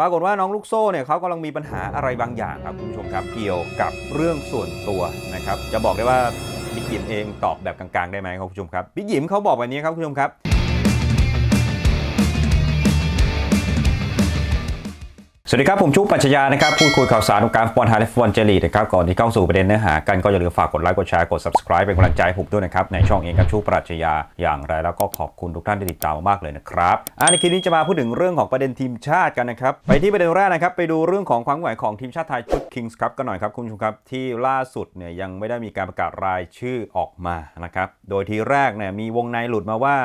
ปรากฏว่าน้องลูกโซ่เนี่ยเขากำลังมีปัญหาอะไรบางอย่างครับคุณผู้ชมครับเกี่ยวกับเรื่องส่วนตัวนะครับจะบอกได้ว่าบิ๊กหยิมเองตอบแบบกลางๆได้ไหมครับคุณผู้ชมครับบิ๊กหยิมเขาบอกแบบนี้ครับคุณผู้ชมครับ สวัสดีครับ ผมชุกปัชญานะครับ พูดคุยข่าวสารของการฟุตบอลไทยและฟุตบอลเจลีกนะครับ ก่อนที่เข้าสู่ประเด็นเนื้อหากันก็อย่าลืมฝากกดไลค์กดแชร์กด subscribe เป็นกำลังใจให้ผมด้วยนะครับ ในช่องเองครับชุกปรัชญาอย่างไรแล้วก็ขอบคุณทุกท่านที่ติดตามมากเลยนะครับอ่าในคลิปนี้จะมาพูดถึงเรื่องของประเด็นทีมชาติกันนะครับ ไปที่ประเด็นแรกนะครับ ไปดูเรื่องของความเคลื่อนไหวของทีมชาติไทยชุด Kings ครับกันหน่อยครับคุณผู้ชมครับที่ล่าสุดเนี่ยยังไม่ได้มีการประกาศรายชื่อออกมานะครับโดยทีแรกเนี่ยมีวงในหลุดมาว่า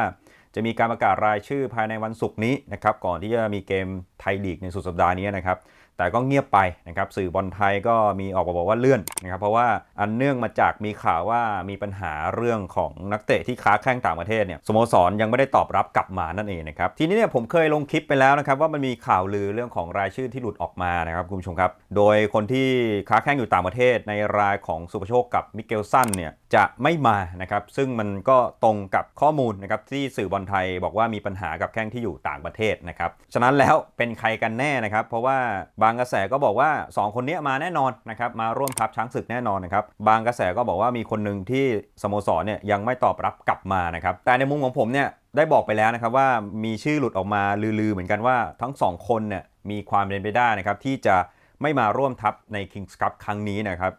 จะมีการประกาศรายชื่อภายในวันศุกร์นี้นะครับก่อนที่จะมีเกมไทยลีกในสุดสัปดาห์นี้นะครับ แต่ก็เงียบไปนะครับสื่อบอลไทยก็มีออกมาบอกว่าเลื่อนนะครับเพราะว่าอันเนื่องมาจากมีข่าวว่ามีปัญหาเรื่องของนักเตะที่ค้าแข้งต่างประเทศเนี่ยสโมสรยังไม่ได้ตอบรับกลับมานั่นเองนะครับทีนี้เนี่ยผมเคยลงคลิปไปแล้วนะครับว่ามันมีข่าวลือเรื่องของรายชื่อที่หลุดออกมานะครับคุณผู้ชมครับ โดยคนที่ค้าแข้งอยู่ต่างประเทศในรายของสุภโชคกับมิเกลสันเนี่ยจะไม่มานะครับซึ่งมันก็ตรงกับข้อมูลนะครับที่สื่อบอลไทยบอกว่ามีปัญหากับแข้งที่อยู่ต่างประเทศนะครับฉะนั้นแล้วเป็นใครกันแน่นะครับเพราะว่าบางกระแสก็บอกว่า 2 คนนี้มาแน่นอนนะครับมาร่วมทัพช้างศึกแน่นอนนะครับบางกระแสก็บอกว่ามีคนหนึ่งที่สโมสรเนี่ยยังไม่ตอบรับกลับมานะครับแต่ในมุมของผมเนี่ยได้บอกไปแล้วนะครับว่ามีชื่อหลุดออกมาลือๆ เหมือนกันว่าทั้งสองคนเนี่ยมีความเป็นไปได้นะครับที่จะไม่มาร่วมทัพใน Kings Cup ครั้งนี้นะครับ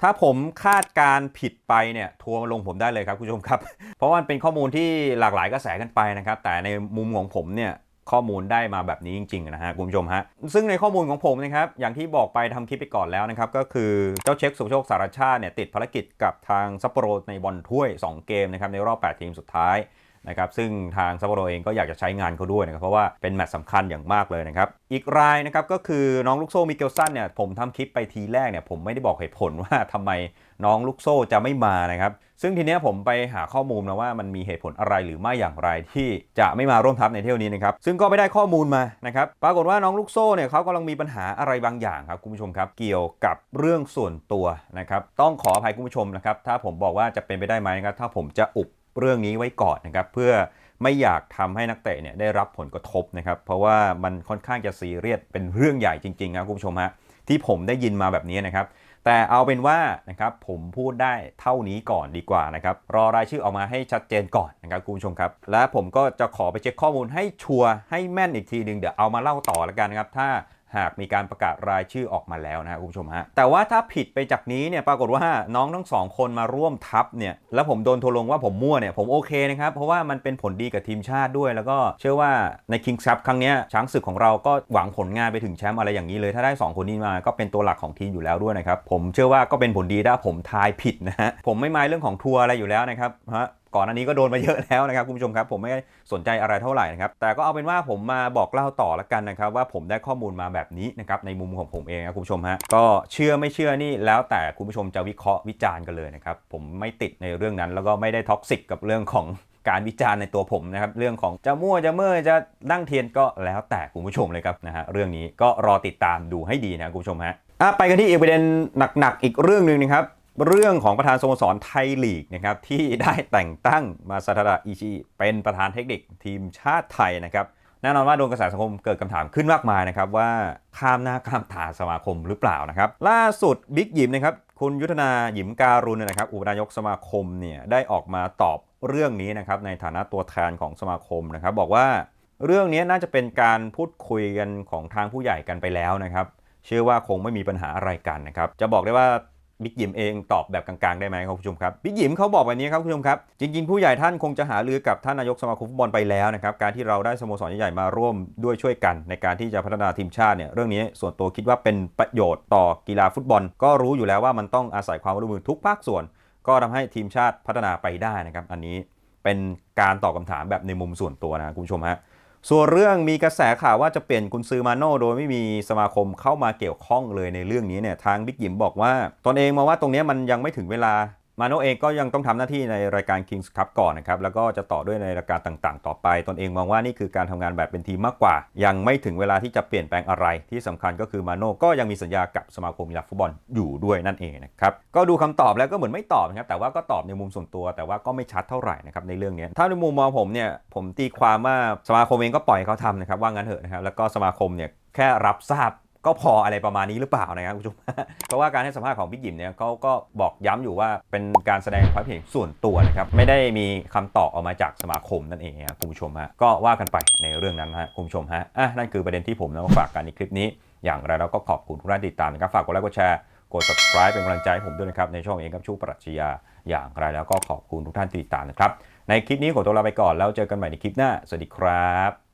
ถ้าผมคาดการผิดไปเนี่ยทัวร์มาลงผมได้เลยครับคุณผู้ชมครับ เพราะว่ามันเป็นข้อมูลที่หลากหลายกระแสกันไปนะครับ แต่ในมุมของผมเนี่ย ข้อมูลได้มาแบบนี้จริงๆนะฮะคุณผู้ชมฮะซึ่งในข้อมูลของผมนะครับอย่างที่บอกไปทำคลิปไปก่อนแล้วนะครับก็คือเจ้าเช็คสุโชคสารชาติเนี่ยติดภารกิจกับทางซัปโปโรในบอลถ้วย 2 เกมนะครับในรอบ 8 ทีมสุดท้าย นะครับซึ่งทางซัปโปโรเองก็อยากจะใช้งานเขาด้วยนะครับเพราะว่าเป็นแมตช์สำคัญอย่างมากเลยนะครับอีกรายนะครับก็คือน้องลูกโซ่มิเกลสันเนี่ยผมทำคลิปไปทีแรกเนี่ยผมไม่ได้บอกเหตุผลว่าทำไมน้องลูกโซ่จะไม่มานะครับซึ่งทีเนี้ยผมไปหาข้อมูลมาว่ามันมีเหตุผลอะไรหรือไม่อย่างไรที่จะไม่มาร่วมทัพในเที่ยวนี้นะครับซึ่งก็ไม่ได้ข้อมูลมานะครับปรากฏว่าน้องลูกโซ่เนี่ยเขากำลังมีปัญหาอะไรบางอย่างครับคุณผู้ชมครับเกี่ยวกับเรื่องส่วนตัวนะครับต้องขออภัยคุณผู้ชมนะครับถ้าผมบอกว่าจะเป็นไปได้ไหมนะครับถ้าผมจะอุบ เรื่องนี้ไว้ก่อนนะครับเพื่อไม่อยากทำให้นักเตะเนี่ยได้รับผลกระทบนะครับเพราะว่ามันค่อนข้างจะซีเรียสเป็นเรื่องใหญ่จริงๆครับคุณผู้ชมฮะที่ผมได้ยินมาแบบนี้นะครับแต่เอาเป็นว่านะครับผมพูดได้เท่านี้ก่อนดีกว่านะครับรอรายชื่อออกมาให้ชัดเจนก่อนนะครับคุณผู้ชมครับและผมก็จะขอไปเช็คข้อมูลให้ชัวร์ให้แม่นอีกทีหนึ่งเดี๋ยวเอามาเล่าต่อแล้วกันนะครับถ้า หากมีการประกาศรายชื่อออกมาแล้วนะครับคุณผู้ชมฮะ แต่ว่าถ้าผิดไปจากนี้เนี่ยปรากฏว่าน้องทั้งสองคนมาร่วมทัพเนี่ยแล้วผมโดนทวร์ลงว่าผมมั่วเนี่ยผมโอเคนะครับเพราะว่ามันเป็นผลดีกับทีมชาติด้วย แล้วก็เชื่อว่าใน Kings Cup ครั้งนี้ช้างศึกของเราก็หวังผลงานไปถึงแชมป์อะไรอย่างนี้เลย ถ้าได้ 2 คนนี้มาก็เป็นตัวหลักของทีมอยู่แล้วด้วยนะครับผมเชื่อว่าก็เป็นผลดีถ้าผมทายผิดนะฮะผมไม่มายเรื่องของทัวร์อะไรอยู่แล้วนะครับฮะ ก่อนอันนี้ก็โดนมาเยอะแล้วนะครับคุณผู้ชมครับ ผมไม่สนใจอะไรเท่าไหร่นะครับ แต่ก็เอาเป็นว่าผมมาบอกเล่าต่อละกันนะครับ ว่าผมได้ข้อมูลมาแบบนี้นะครับในมุมของผมเองนะคุณผู้ชมฮะก็เชื่อไม่เชื่อนี่แล้วแต่คุณผู้ชมจะวิเคราะห์วิจารณ์กันเลยนะครับผมไม่ติดในเรื่องนั้น แล้วก็ไม่ได้ท็อกซิกกับเรื่องของการวิจารณ์ในตัวผมนะครับเรื่องของจะมั่วจะเมื่อจะนั่งเทียนก็แล้วแต่คุณผู้ชมเลยครับนะฮะเรื่องนี้ก็รอติดตามดูให้ดีนะคุณผู้ชมฮะไปกันที่อีกประเด็นหนักๆอีกเรื่องหนึ่งนะครับ เรื่องของประธานสโมสรไทยลีกนะครับที่ได้แต่งตั้งมาซาทาระอิชิเป็นประธานเทคนิคทีมชาติไทยนะครับแน่นอนว่าโดนกระแสสังคมเกิดคำถามขึ้นมากมายนะครับว่าข้ามหน้าข้ามตาสมาคมหรือเปล่านะครับ ล่าสุดบิ๊กหยิมนะครับคุณยุทธนาหยิมการุณนะครับอุปนายกสมาคมเนี่ยได้ออกมาตอบเรื่องนี้นะครับในฐานะตัวแทนของสมาคมนะครับ บอกว่าเรื่องนี้น่าจะเป็นการพูดคุยกันของทางผู้ใหญ่กันไปแล้วนะครับ เชื่อว่าคงไม่มีปัญหาอะไรกันนะครับ จะบอกได้ว่า บิ๊กยิมเองตอบแบบกลางๆได้ไหมครับคุณผู้ชมครับบิ๊กยิมเขาบอกแบบนี้ครับคุณผู้ชมครับ จริงๆ ผู้ใหญ่ท่านคงจะหารือกับท่านนายกสมาคมฟุตบอลไปแล้วนะครับการที่เราได้สโมสรใหญ่ๆมาร่วมด้วยช่วยกัน ในการที่จะพัฒนาทีมชาติเนี่ยเรื่องนี้ส่วนตัวคิดว่าเป็นประโยชน์ต่อกีฬาฟุตบอล ก็รู้อยู่แล้วว่ามันต้องอาศัยความร่วมมือทุกภาคส่วน ก็ทำให้ทีมชาติพัฒนาไปได้นะครับอันนี้เป็นการตอบคำถามแบบในมุมส่วนตัวนะคุณผู้ชมฮะ ส่วนเรื่องมีกระแสข่าวว่าจะเปลี่ยนกุนซือมาโน่โดยไม่มีสมาคมเข้ามาเกี่ยวข้องเลยในเรื่องนี้เนี่ยทางบิ๊กหยิมบอกว่าตนเองมาว่าตรงนี้มันยังไม่ถึงเวลา มาโนเองก็ยังต้องทำหน้าที่ในรายการ Kings Cup ก่อนนะครับ แล้วก็จะต่อด้วยในรายการต่างๆ ต่อไป ตนเองมองว่านี่คือการทำงานแบบเป็นทีมมากกว่า ยังไม่ถึงเวลาที่จะเปลี่ยนแปลงอะไร ที่สำคัญก็คือมาโนก็ยังมีสัญญากับสมาคมกีฬาฟุตบอลอยู่ด้วยนั่นเองนะครับ ก็ดูคำตอบแล้วก็เหมือนไม่ตอบนะครับ แต่ว่าก็ตอบในมุมส่วนตัว แต่ว่าก็ไม่ชัดเท่าไหร่นะครับในเรื่องนี้ ถ้าในมุมมองผมเนี่ย ผมตีความว่าสมาคมเองก็ปล่อยเขาทำนะครับ ว่างั้นเถอะนะครับ แล้วก็สมาคมเนี่ยแค่รับทราบ ก็พออะไรประมาณนี้หรือเปล่านะครับคุณผู้ชมเพราะว่าการให้สัมภาษณ์ของบิ๊กหยิมเนี่ยเขาก็บอกย้ำอยู่ว่าเป็นการแสดงความเห็นส่วนตัวนะครับไม่ได้มีคำตอบออกมาจากสมาคมนั่นเองครับคุณผู้ชมฮะก็ว่ากันไปในเรื่องนั้นฮะคุณผู้ชมฮะอะนั่นคือประเด็นที่ผมนำมาฝากกันในคลิปนี้ อย่างไรเราก็ขอบคุณทุกท่านติดตามนะครับฝากกดไลค์กดแชร์กด subscribe เป็นกำลังใจให้ผมด้วยนะครับในช่องเองกับชูปรัชญาอย่างไรแล้วก็ขอบคุณทุกท่านที่ติดตามนะครับในคลิปนี้ขอตัวลาไปก่อนแล้วเจอกันใหม่ในคลิปหน้าสวัสดีครับ